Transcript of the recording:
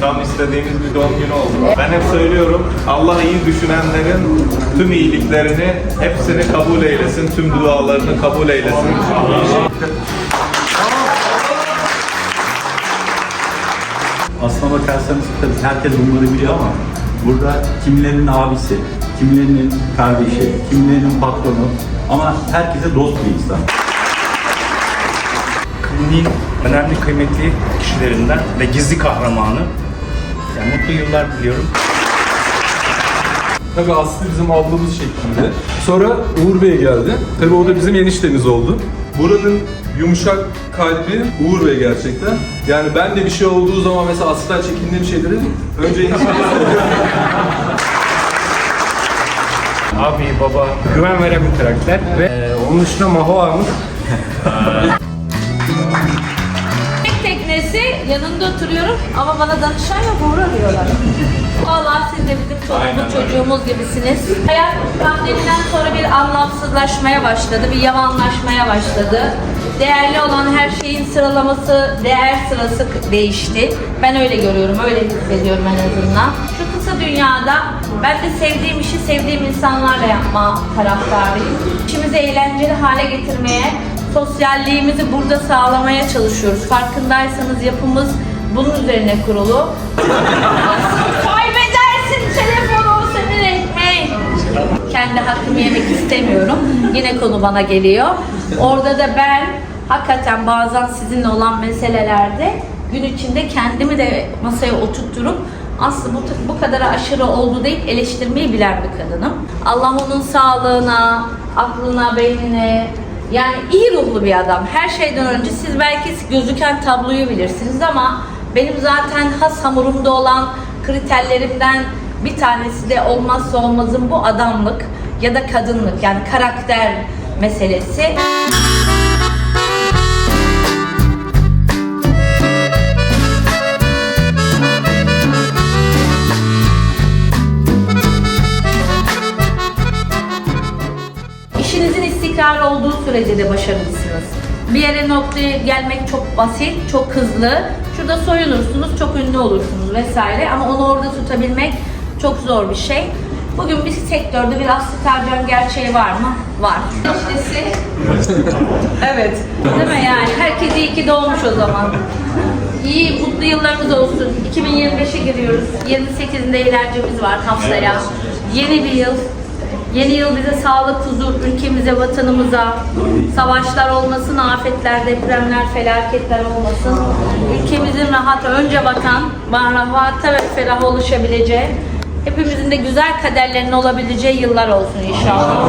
Tam istediğimiz bir doğum günü oldu. Ben hep söylüyorum, Allah iyi düşünenlerin tüm iyiliklerini, hepsini kabul eylesin, tüm dualarını kabul eylesin. Aslına bakarsanız tabii herkes bunları biliyor ama burada kimilerinin abisi, kimilerinin kardeşi, kimilerinin patronu ama herkese dost bir insan. Kliniğin önemli kıymetli kişilerinden ve gizli kahramanı. Yani mutlu yıllar diliyorum. Tabii Aslı bizim ablamız şeklinde. Sonra Uğur Bey geldi. Tabii o da bizim eniştemiz oldu. Buranın yumuşak kalbi Uğur Bey gerçekten. Yani ben de bir şey olduğu zaman mesela Aslı'dan çekindiğim şeyleri önce. Abi, baba, güven veren bir karakter ve e, onun dışında Maho Ağamız yanında oturuyorum ama bana danışan yok Uğur arıyorlar. Vallahi siz de bizim çoluğumuz çocuğumuz gibisiniz. Hayat pandemiden sonra bir anlamsızlaşmaya başladı, bir yavanlaşmaya başladı. Değerli olan her şeyin sıralaması, değer sırası değişti. Ben öyle görüyorum, öyle hissediyorum en azından. Şu kısa dünyada ben de sevdiğim işi sevdiğim insanlarla yapma taraftarıyım. İşimizi eğlenceli hale getirmeye, sosyalliğimizi burada sağlamaya çalışıyoruz. Farkındaysanız yapımız bunun üzerine kurulu. Kaybedersin telefonu senin ekmeğin. Kendi hakkımı yemek istemiyorum. Yine konu bana geliyor. Orada da ben hakikaten bazen sizinle olan meselelerde gün içinde kendimi de masaya oturtturup aslında bu, bu kadar aşırı oldu deyip eleştirmeyi bilen bir kadınım. Allah onun sağlığına, aklına, beynine, yani iyi ruhlu bir adam. Her şeyden önce siz belki gözüken tabloyu bilirsiniz ama benim zaten has hamurumda olan kriterlerimden bir tanesi de olmazsa olmazım bu adamlık ya da kadınlık yani karakter meselesi. İstikrarlı olduğu sürece de başarılısınız. Bir yere noktaya gelmek çok basit, çok hızlı. Şurada soyunursunuz, çok ünlü olursunuz vesaire ama onu orada tutabilmek çok zor bir şey. Bugün bir sektörde bir Aslı Tercan gerçeği var mı? Var. İştesi. evet. Değil mi yani? Herkes iyi ki doğmuş o zaman. İyi, mutlu yıllarınız olsun. 2025'e giriyoruz. 28'inde eğlencemiz var haftaya. Yeni bir yıl. Yeni yıl bize sağlık, huzur, ülkemize, vatanımıza, savaşlar olmasın, afetler, depremler, felaketler olmasın. Ülkemizin rahat, önce vatan, rahata ve ferah oluşabileceği, hepimizin de güzel kaderlerinin olabileceği yıllar olsun inşallah.